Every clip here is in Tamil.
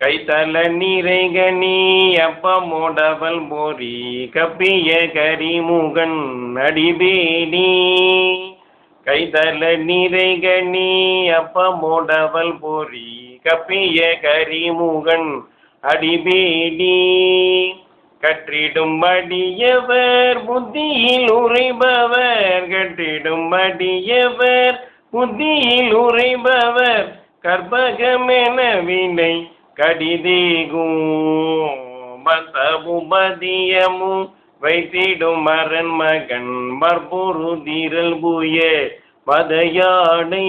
கைத்தல நீரைகனி அப்பமோடவல் போரி கப்பிய கரிமுகன் அடிபேடி கைதல நீரைகனி அப்பமோடவல் போரி கப்பிய கரிமுகன் அடிபேடி கற்றிடும் அடியவர் புத்தியில் உரைபவர் கற்றிடும் அடியவர் புத்தியில் உரைபவர் கற்பகமென வினை கடிதேகும் மதமுமதியமும் வைத்திடும் மரன் மகன் மற்பொரு தீரல் புய மதையாடை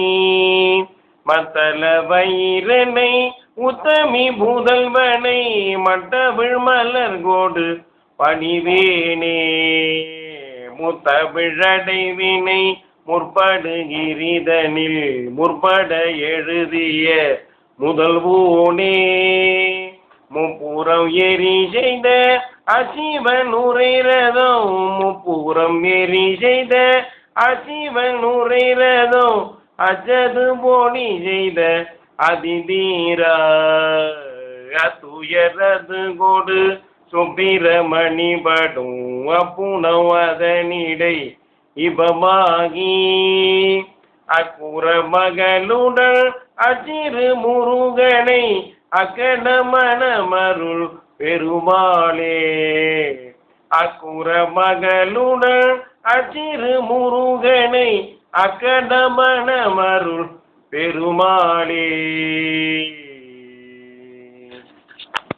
மத்தல வயிறனை உத்தமி பூதல்வனை மட்டவிழ் மலர் கோடு பணிவேனே. முத்தவிழடைவினை முற்படுகிரிதனில் முற்பட எழுதிய முதல்வோனே முப்புறம் எரி செய்த அசிவன் உரைரதம் முப்புறம் எரி செய்த அசிவன் உரைரதம் அஜது போனி செய்த அதிதீரா. துயரது கொடு சுப்பிரமணி படும். அப்புணம் அதனிடை இபமாகி. அக்குற மகளுடன் அச்சிறு முருகனை அக்கட மனமருள் பெருமாளே. அக்குற மகளுடன் அச்சிறு முருகனை அக்கட மனமருள் பெருமாளே.